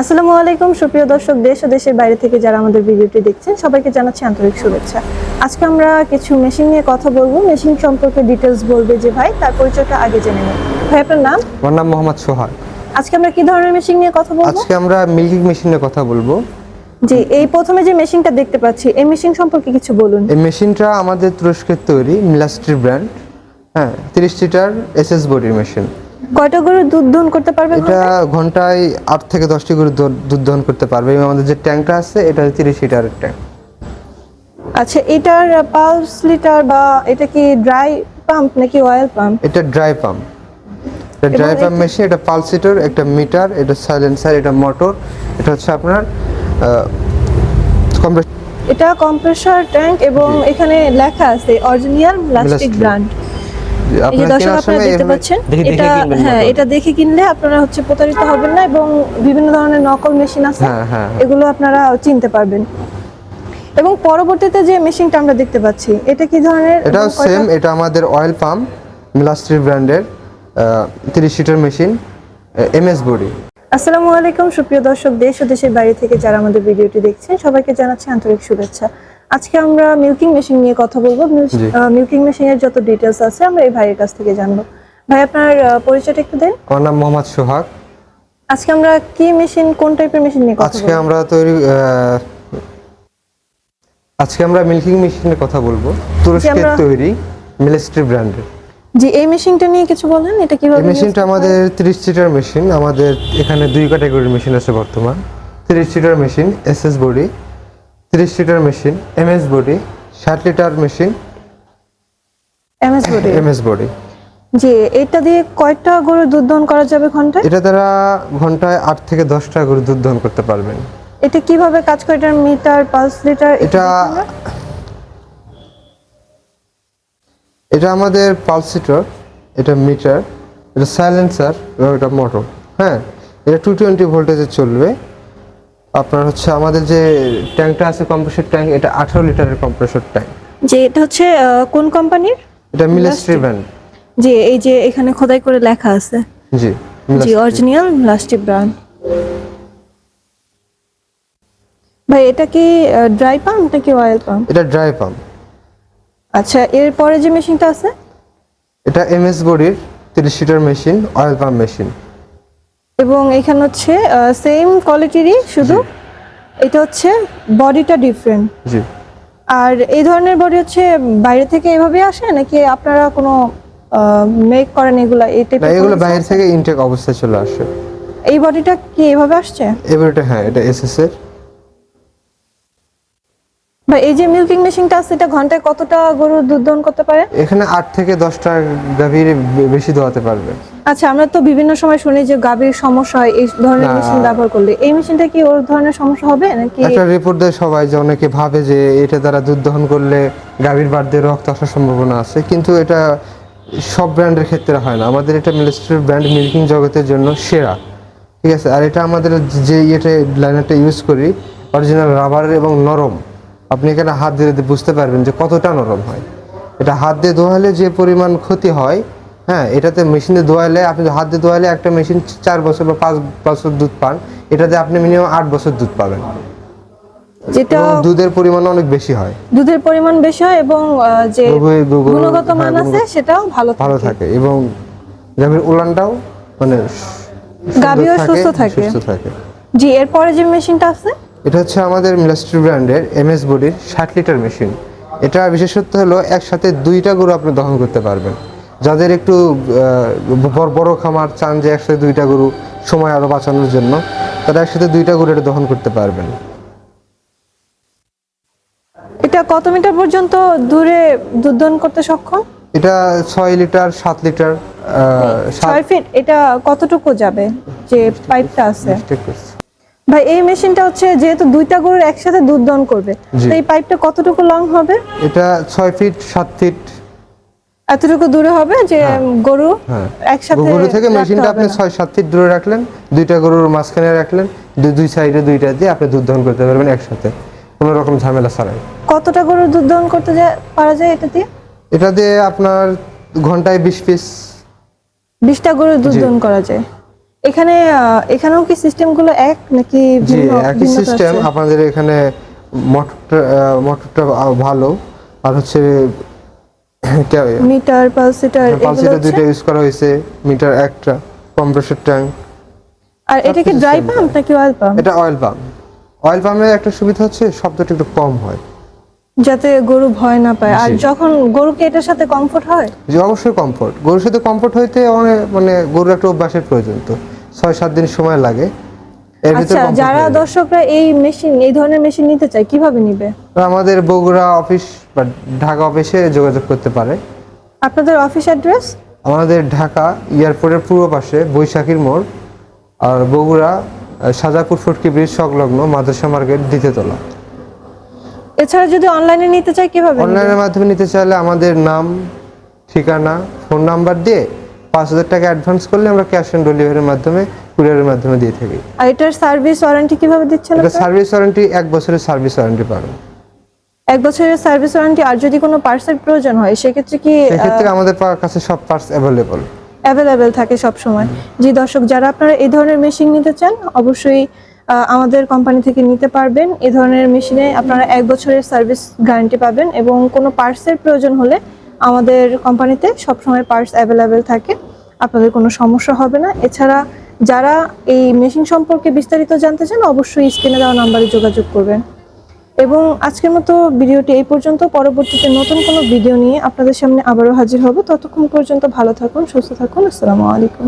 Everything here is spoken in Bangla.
আসসালামু আলাইকুম সুপ্রিয় দর্শক দেশ ও দেশের বাইরে থেকে যারা আমাদের ভিডিওটি দেখছেন সবাইকে জানাচ্ছি আন্তরিক শুভেচ্ছা। আজকে আমরা কিছু মেশিন নিয়ে কথা বলব। মেশিন সম্পর্কে ডিটেলস বলবে যে ভাই তার পরিচয়টা আগে জেনে নিন ভাই আপনার নাম? আমার নাম মোহাম্মদ সোহাগ। আজকে আমরা কি ধরনের মেশিন নিয়ে কথা বলব? আজকে আমরা মিল্কিং মেশিন নিয়ে কথা বলব। জি এই প্রথমে যে মেশিনটা দেখতে পাচ্ছি এই মেশিন সম্পর্কে কিছু বলুন। এই মেশিনটা আমাদের তুরস্কের তৈরি মিলাস্ট্রি ব্র্যান্ড। হ্যাঁ তিরিশ লিটার এসএস বডির মেশিন কয়টা গরু দুধ দহন করতে পারবে এটা ঘন্টায়? আট থেকে দশটি করে দুধ- দুধ দহন করতে পারবে। এবং আমাদের যে ট্যাঙ্কটা আছে এটা তিরিশ লিটারের ট্যাঙ্ক আচ্ছা এটার পালস লিটার বা এটা কি ড্রাই পাম্প নাকি অয়েল পাম্প? এটা ড্রাই পাম্প। এটা ড্রাই পাম্প মেশিন এটা পালসিটর একটা মিটার এটা সাইলেন্সার এটা মোটর এটা হচ্ছে আপনার কম্প্রেস এটা কম্প্রেসর ট্যাঙ্ক এবং এখানে লেখা আছে অরিজিনাল প্লাস্টিক ব্র্যান্ড দর্শক কেনার আপনারা সময় দেখতে পাচ্ছেন দেখে- দেখে এটা হ্যাঁ এটা দেখে কিনলে আপনারা হচ্ছে প্রতারিত হবেন না এবং বিভিন্ন ধরনের নকল মেশিন আছে হ্যাঁ, হ্যাঁ। এগুলো আপনারা চিনতে পারবেন। এবং পরবর্তীতে যে মেশিনটা আমরা দেখতে পাচ্ছি এটা কি ধরনের এটাও সেম এটা আমাদের অয়েল পাম্প মিলাস্ট্রি ব্র্যান্ডের তিরিশ লিটার মেশিন এমএস বডি আসসালামু আলাইকুম সুপ্রিয় দর্শক দেশ ও দেশের বাইরে থেকে যারা আমাদের ভিডিওটি দেখছেন সবাইকে জানাচ্ছি আন্তরিক শুভেচ্ছা। আজকে আমরা মিল্কিং মেশিন নিয়ে কথা বলব। মিল্কিং মেশিনের যত ডিটেলস আছে আমরা এই ভাইয়ের কাছ থেকে জানব। ভাই আপনার পরিচয়টা একটু দেন। আমার নাম মোহাম্মদ সোহাগ। আজকে আমরা কি মেশিন কোন টাইপের মেশিন নিয়ে কথা আজকে আমরা তৈরি আজকে আমরা মিল্কিং মেশিনের কথা বলব। তুরস্কের তৈরি মিলিস্ট্রি ব্র্যান্ডের জি এই মেশিনটা নিয়ে কিছু বলেন এটা কীভাবে মেশিনটা আমাদের তিরিশ সিটার মেশিন আমাদের এখানে দুই ক্যাটাগরির মেশিন আছে বর্তমান। তিরিশ সিটার মেশিন এস এস বডি তিরিশ litre machine M S body ষাট লিটার মেশিন হয়? MS Body? M S body. জি এটা দিয়ে কয়টা গরু দুধ দহন করা যাবে ঘন্টায়? এটা দ্বারা ঘন্টায় আট থেকে দশটা করে দুধ দহন করতে পারবেন। এটা কীভাবে কাজ করে? এটার মিটার পালস লিটার এটা এটা আমাদের পালসিটর এটা মিটার এটা সাইলেন্সার এবং এটা মোটর। হ্যাঁ এটা টু টোয়েন্টি ভোল্টেজে চলবে। আপনার হচ্ছে আমাদের যে ট্যাঙ্কটা আছে কম্প্রেসর ট্যাঙ্ক এটা আঠারো লিটারের কম্প্রেসর ট্যাঙ্ক। যে এটা হচ্ছে কোন কোম্পানির? এটা মিলেস্ট্রি ব্র্যান্ড জি এই যে এখানে খোদাই করে লেখা আছে। জি জি। Original plastic brand. ভাই এটা কি ড্রাই পাম্প নাকি অয়েল পাম্প? এটা ড্রাই পাম্প। আচ্ছা এরপরে যে মেশিনটা আছে? এটা এমএস বডির তিরিশ litre machine oil pump machine. এবং এখানে হচ্ছে সেম কোয়ালিটিরই শুধু এটা হচ্ছে বডিটা ডিফারেন্ট জি। আর এই ধরনের বডি হচ্ছে বাইরে থেকে এভাবে আসে নাকি আপনারা কোনো মেক করেন এগুলো এই টাইপের এগুলো বাইরে থেকে ইনটেক অবস্থায় চলে আসে। এই বডিটা কি এভাবে আসছে? এবারে হ্যাঁ এটা এসএস এর। বা এই যে মিল্কিং মেশিনটা আছে এটা ঘন্টায় কতটা গরু দুধ দহন করতে পারে? এখানে আট থেকে দশটা গাভীর বেশি দোয়াতে পারবে। আচ্ছা আমরা তো বিভিন্ন সময় শুনি যে গাভীর সমস্যা হয় এই ধরনের মেশিন ব্যবহার করলে। এই মেশিনটা কি ওর ধরনের সমস্যা হবে নাকি? একটা রিপোর্ট দেয় সবাই যে অনেকে ভাবে যে এটা দ্বারা দুধ দহন করলে গাভীর দিয়ে রক্ত আসার সম্ভাবনা আছে কিন্তু এটা সব ব্র্যান্ডের ক্ষেত্রে হয় না। আমাদের এটা মিলিস্ট্রির ব্র্যান্ড মিল্কিং জগতের জন্য সেরা। ঠিক আছে? আর এটা আমাদের যে ইয়েটা লাইনারটা ইউজ করি অরিজিনাল রাবারের এবং নরম। আপনি এখানে হাত দিয়ে দিয়ে বুঝতে পারবেন যে কতটা নরম হয়। এটা হাত দিয়ে ধোয়ালে যে পরিমাণ ক্ষতি হয় হ্যাঁ এটাতে মেশিনে ধোয়ালে আপনি হাত দিয়ে ধোয়ালে একটা মেশিন চার বছর বা পাঁচ বছর দুধ পান এটাতে আপনি মিনিমাম আট বছর দুধ পাবেন। যেটা দুধের পরিমাণ অনেক বেশি হয়। দুধের পরিমাণ বেশি হয় এবং যে গুণগত মান হ্যাঁ, আছে সেটাও ভালো ভালো থাকে। থাকে এবং গাভীর উলানটাও মানে গাভীও সুস্থ থাকে। সুস্থ থাকে। জি এরপরে যে মেশিনটা আছে এটা হচ্ছে আমাদের মিলাস্ট্রি ব্র্যান্ডের এমএস বডির ষাট লিটার মেশিন। এটা বিশেষত্ব হলো একসাথে দুইটা গরু আপনি দহন করতে পারবেন। যাদের একটু বড়- বড় খামার চান যে একসাথে দুইটা গরু সময় আরও বাঁচানোর জন্য তারা একসাথে দুইটা গরু এটা দহন করতে পারবেন। এটা কত মিটার পর্যন্ত দূরে দুধ দহন করতে সক্ষম? এটা ছয় লিটার সাত লিটার ছয় ফিট এটা কতটুকু যাবে? যে পাইপটা আছে। ভাই এই মেশিনটা হচ্ছে যেহেতু দুইটা গরুর একসাথে দুধ দহন করবে। তো এই পাইপটা কতটুকু লং হবে? এটা ছয় ফিট সাত ফিট। এতটুকু দূরে হবে যে গরু হ্যাঁ। একসাথে গরু থেকে মেশিনটা আপনি না। ছয় সাত ফিট দূরে রাখলেন দুইটা গরুর মাঝখানে রাখলেন দুই দুই সাইডে দুইটা দিয়ে আপনি দুধ দহন করতে পারবেন একসাথে। কোনো রকম ঝামেলা ছাড়াই। কতটা গরুর দুধ দহন করতে যায় পারা যায় এটা দিয়ে? এটা দিয়ে আপনার ঘন্টায় বিশ পিস। বিশটা গরুর দুধ। দহন করা যায়। এখানে এখানেও কি সিস্টেমগুলো এক নাকি জি একই সিস্টেম আপনাদের এখানে মোটরটা মোটরটা ভালো। আর হচ্ছে মিটার পালসিটার এগুলো পালসিটা হচ্ছে? দুইটা ইউজ করা হয়েছে মিটার একটা কম্প্রেসর ট্যাঙ্ক আর এটা কি ড্রাই পাম্প নাকি অয়েল পাম্প এটা অয়েল পাম্প অয়েল পাম্পের একটা সুবিধা হচ্ছে শব্দটা একটু কম হয়। যাতে গরু ভয় না পায়। আর জি। যখন গরুকে এটার সাথে কমফোর্ট হয়? যে অবশ্যই কমফোর্ট গরুর সাথে কমফোর্ট হইতে অনেক মানে গরুর একটা অভ্যাসের প্রয়োজন তো। ছয় সাত দিন সময় লাগে। এর আচ্ছা যারা দর্শকরা এই মেশিন এই ধরনের মেশিন নিতে চায় কীভাবে নিবে? আমাদের বগুড়া অফিস বা ঢাকা অফিসে যোগাযোগ করতে পারে। আপনাদের অফিস অ্যাড্রেস আমাদের ঢাকা এয়ারপোর্টের পূর্ব পাশে বৈশাখীর মোড়। আর বগুড়া সাজাপুর ফুটকি ব্রিজ সংলগ্ন মাদ্রাসা মার্কেট দ্বিতীয়তলা এছাড়া যদি অনলাইনে নিতে চায় কীভাবে? অনলাইনের মাধ্যমে নিতে চাইলে আমাদের নাম ঠিকানা ফোন নাম্বার দিয়ে পাঁচ হাজার টাকা অ্যাডভান্স করলে আমরা ক্যাশ অন ডেলিভারির মাধ্যমে কুরিয়ারের মাধ্যমে দিয়ে থাকি। আর এটার সার্ভিস ওয়ারেন্টি কীভাবে দিচ্ছেন এটা সার্ভিস ওয়ারেন্টি এক বছরের সার্ভিস ওয়ারেন্টি পাবেন। এক বছরের সার্ভিস ওয়ারেন্টি আর যদি কোনো পার্সেল প্রয়োজন হয় সেক্ষেত্রে কি সেক্ষেত্রে আমাদের কাছে সব পার্টস অ্যাভেলেবল অ্যাভেলেবেল থাকে সব সময় জি দর্শক যারা আপনারা এই ধরনের মেশিন নিতে চান অবশ্যই আমাদের কোম্পানি থেকে নিতে পারবেন। এ ধরনের মেশিনে আপনারা এক বছরের সার্ভিস গ্যারান্টি পাবেন এবং কোনো পার্টসের প্রয়োজন হলে আমাদের কোম্পানিতে সবসময় পার্টস অ্যাভেলেবেল থাকে। আপনাদের কোনো সমস্যা হবে না। এছাড়া যারা এই মেশিন সম্পর্কে বিস্তারিত জানতে চান, অবশ্যই স্ক্রিনে দেওয়া নাম্বারে যোগাযোগ করবেন। এবং আজকের মতো ভিডিওটি এই পর্যন্ত। পরবর্তীতে নতুন কোনো ভিডিও নিয়ে আপনাদের সামনে আবারও হাজির হব। ততক্ষণ পর্যন্ত ভালো থাকুন, সুস্থ থাকুন। আসসালামু আলাইকুম।